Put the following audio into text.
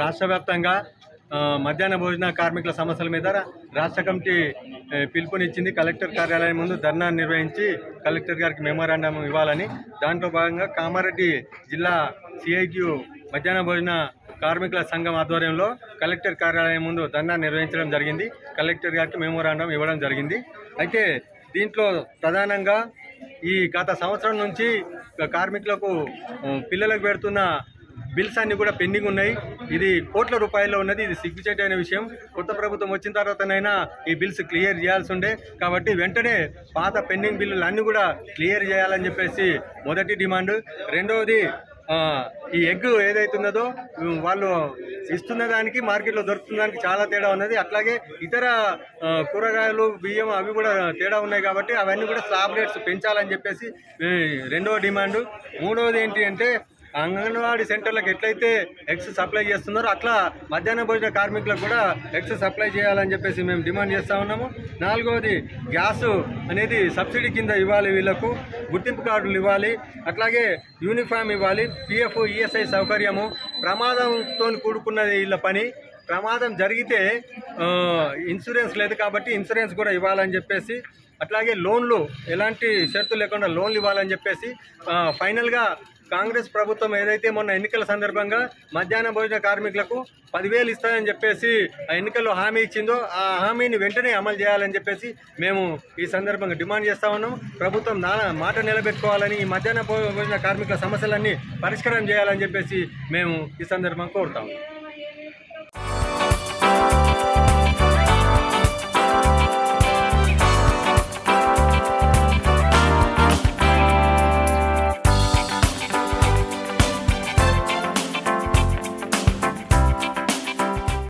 రాష్ట్ర వ్యాప్తంగా మధ్యాహ్న భోజన కార్మికుల సమస్యల మీద రాష్ట్ర కమిటీ పిలుపునిచ్చింది. కలెక్టర్ కార్యాలయం ముందు ధర్నా నిర్వహించి కలెక్టర్ గారికి మెమోరాండం ఇవ్వాలని. దాంట్లో భాగంగా కామారెడ్డి జిల్లా సిఐక్యూ మధ్యాహ్న భోజన కార్మికుల సంఘం ఆధ్వర్యంలో కలెక్టర్ కార్యాలయం ముందు ధర్నా నిర్వహించడం జరిగింది. కలెక్టర్ గారికి మెమోరాండం ఇవ్వడం జరిగింది. అయితే దీంట్లో ప్రధానంగా ఈ గత సంవత్సరం నుంచి కార్మికులకు పిల్లలకు పెడుతున్న బిల్స్ అన్ని కూడా పెండింగ్ ఉన్నాయి. ఇది కోట్ల రూపాయల్లో ఉన్నది. ఇది సిగ్గుచేటు అయిన విషయం. కొత్త ప్రభుత్వం వచ్చిన తర్వాతనైనా ఈ బిల్స్ క్లియర్ చేయాల్సి ఉండే కాబట్టి వెంటనే పాత పెండింగ్ బిల్లులు అన్నీ కూడా క్లియర్ చేయాలని చెప్పేసి మొదటి డిమాండ్. రెండవది ఈ ఎగ్ ఏదైతున్నదో వాళ్ళు ఇస్తున్న దానికి మార్కెట్లో దొరుకుతున్న దానికి చాలా తేడా ఉన్నది. అట్లాగే ఇతర కూరగాయలు బియ్యం అవి కూడా తేడా ఉన్నాయి కాబట్టి అవన్నీ కూడా స్లాబ్ రేట్స్ పెంచాలని చెప్పేసి రెండవ డిమాండ్. మూడవది ఏంటి అంటే అంగన్వాడీ సెంటర్లకు ఎట్లయితే ఎగ్స్ సప్లై చేస్తున్నారో అట్లా మధ్యాహ్న భోజన కార్మికులకు కూడా ఎగ్స్ సప్లై చేయాలని చెప్పేసి మేము డిమాండ్ చేస్తూ ఉన్నాము. నాలుగవది గ్యాస్ అనేది సబ్సిడీ కింద ఇవ్వాలి వీళ్ళకు గుర్తింపు కార్డులు ఇవ్వాలి అట్లాగే యూనిఫామ్ ఇవ్వాలి పిఎఫ్ ఈఎస్ఐ సౌకర్యము ప్రమాదంతో కూడుకున్నది వీళ్ళ పని ప్రమాదం జరిగితే ఇన్సూరెన్స్ లేదు కాబట్టి ఇన్సూరెన్స్ కూడా ఇవ్వాలని చెప్పేసి అట్లాగే లోన్లు ఎలాంటి షరతులు లేకుండా లోన్లు ఇవ్వాలని చెప్పేసి ఫైనల్గా కాంగ్రెస్ ప్రభుత్వం ఏదైతే మొన్న ఎన్నికల సందర్భంగా మధ్యాహ్న భోజన కార్మికులకు పదివేలు ఇస్తాయని చెప్పేసి ఆ ఎన్నికల్లో హామీ ఇచ్చిందో ఆ హామీని వెంటనే అమలు చేయాలని చెప్పేసి మేము ఈ సందర్భంగా డిమాండ్ చేస్తా ఉన్నాం. ప్రభుత్వం నా మాట నిలబెట్టుకోవాలని ఈ మధ్యాహ్న భోజన కార్మికుల సమస్యలన్నీ పరిష్కారం చేయాలని చెప్పేసి మేము ఈ సందర్భంగా కోరుతాము